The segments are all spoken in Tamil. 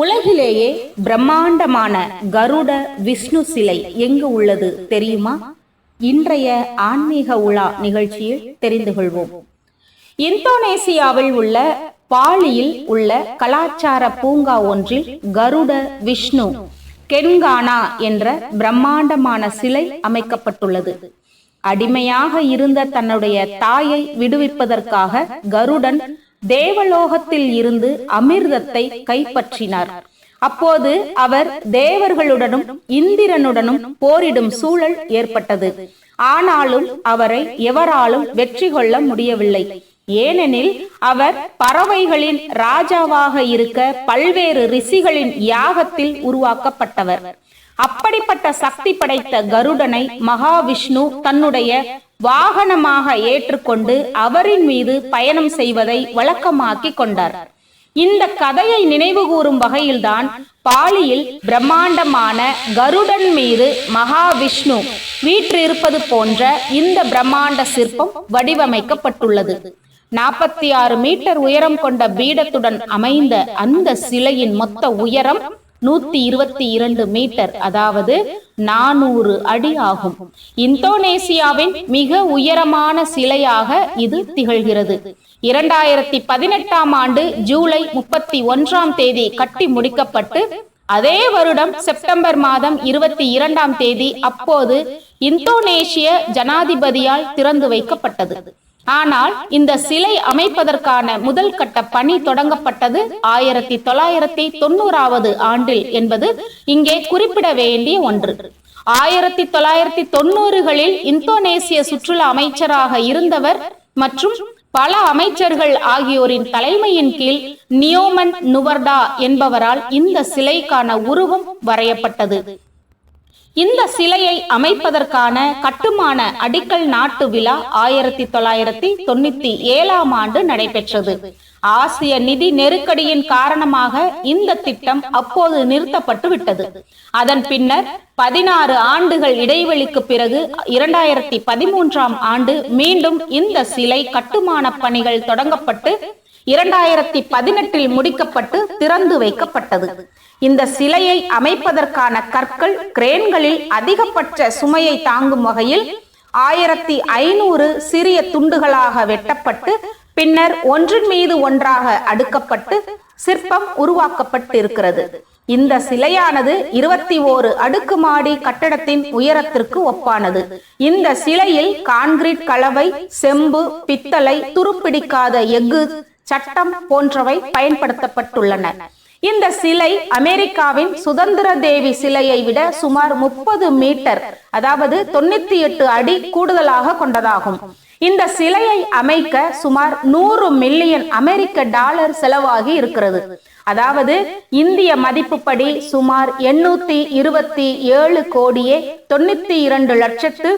உலகிலேயே பிரம்மாண்டமான கருட விஷ்ணு சிலை எங்கு உள்ளது தெரியுமா? இன்றைய ஆன்மீக உலா நிகழ்ச்சியில் தெரிந்து கொள்வோம். இந்தோனேசியாவில் உள்ள பாலியில் உள்ள கலாச்சார பூங்கா ஒன்றில் கருட விஷ்ணு கென்கானா என்ற பிரம்மாண்டமான சிலை அமைக்கப்பட்டுள்ளது. அடிமையாக இருந்த தன்னுடைய தாயை விடுவிப்பதற்காக கருடன் தேவலோகத்தில் இருந்து அமிர்தத்தை கைப்பற்றினார். அப்போது அவர் தேவர்களுடனும் இந்திரனுடனும் போரிடும் சூழல் ஏற்பட்டது. ஆனாலும் அவரை எவராலும் வெற்றி கொள்ள முடியவில்லை. ஏனெனில் அவர் பறவைகளின் ராஜாவாக இருக்க பல்வேறு ரிஷிகளின் யாகத்தில் உருவாக்கப்பட்டவர். அப்படிப்பட்ட சக்தி படைத்த கருடனை மகாவிஷ்ணு தன்னுடைய வாகனமாக ஏற்றுக்கொண்டு அவரின் மீது பயணம் செய்வதை வழக்கமாக்கி கொண்டார். இந்த கதையை நினைவுகூரும் வகையில்தான் பாலியில் பிரம்மாண்டமான கருடன் மீது மகாவிஷ்ணு வீற்றிருப்பது போன்ற இந்த பிரம்மாண்ட சிற்பம் வடிவமைக்கப்பட்டுள்ளது. நாற்பத்தி ஆறு மீட்டர் உயரம் கொண்ட பீடத்துடன் அமைந்த அந்த சிலையின் மொத்த உயரம் நூத்தி இருபத்தி இரண்டு மீட்டர் அதாவது நானூறு அடி ஆகும். இந்தோனேசியாவின் மிக உயரமான சிலையாக இது திகழ்கிறது. இரண்டாயிரத்தி பதினெட்டாம் ஆண்டு ஜூலை முப்பத்தி ஒன்றாம் தேதி கட்டி முடிக்கப்பட்டு அதே வருடம் செப்டம்பர் மாதம் இருபத்தி இரண்டாம் தேதி அப்போது இந்தோனேஷிய ஜனாதிபதியால் திறந்து வைக்கப்பட்டது. ஆனால் இந்த சிலை அமைப்பதற்கான முதல் கட்ட பணி தொடங்கப்பட்டது ஆயிரத்தி தொள்ளாயிரத்தி தொண்ணூறாவது ஆண்டில் என்பது இங்கே குறிப்பிட வேண்டிய ஒன்று. ஆயிரத்தி தொள்ளாயிரத்தி தொண்ணூறுகளில் இந்தோனேசிய சுற்றுலா அமைச்சராக இருந்தவர் மற்றும் பல அமைச்சர்கள் ஆகியோரின் தலைமையின் கீழ் நியோமன் நுவர்டா என்பவரால் இந்த சிலைக்கான உருவம் வரையப்பட்டது. இந்த சிலையை அமைப்பதற்கான கட்டுமான அடிக்கல் நாட்டு விழா ஆயிரத்தி தொள்ளாயிரத்தி தொண்ணூத்தி ஏழாம் ஆண்டு நடைபெற்றது. ஆசிய நிதி நெருக்கடியின் காரணமாக இந்த திட்டம் அப்போது நிறுத்தப்பட்டு விட்டது. அதன் பின்னர் பதினாறு ஆண்டுகள் இடைவெளிக்கு பிறகு இரண்டாயிரத்தி பதிமூன்றாம் ஆண்டு மீண்டும் இந்த சிலை கட்டுமான பணிகள் தொடங்கப்பட்டு இரண்டாயிரத்தி பதினெட்டில் முடிக்கப்பட்டு திறந்து வைக்கப்பட்டது. இந்த சிலையை அமைப்பதற்கான கற்கள் கிரேன்களில் அதிகபட்ச சுமையை தாங்கும் வகையில் ஆயிரத்தி ஐநூறு சிறிய துண்டுகளாக வெட்டப்பட்டு பின்னர் ஒன்றின் மீது ஒன்றாக அடுக்கப்பட்டு சிற்பம் உருவாக்கப்பட்டிருக்கிறது. இந்த சிலையானது இருபத்தி ஓரு அடுக்குமாடி கட்டடத்தின் உயரத்திற்கு ஒப்பானது. இந்த சிலையில் கான்கிரீட் கலவை செம்பு பித்தளை துருப்பிடிக்காத எஃகு சட்டம் போன்றவை பயன்படுத்தப்பட்டுள்ளன. இந்த சிலை அமெரிக்காவின் சுதந்திர தேவி சிலையை விட சுமார் முப்பது மீட்டர் அதாவது தொண்ணூத்தி எட்டு அடி கூடுதலாக கொண்டதாகும். இந்த சிலையை அமைக்க சுமார் நூறு மில்லியன் அமெரிக்க டாலர் செலவாகி இருக்கிறது. அதாவது இந்திய மதிப்புப்படி சுமார் எண்ணூத்தி இருபத்தி ஏழு கோடியே தொண்ணூத்தி இரண்டு லட்சத்து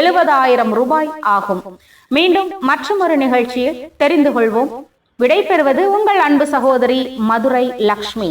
எழுபதாயிரம் ரூபாய் ஆகும். மீண்டும் மற்றொரு நிகழ்ச்சியில் தெரிந்து கொள்வோம். விடைபெறுவது உங்கள் அன்பு சகோதரி மதுரை லக்ஷ்மி.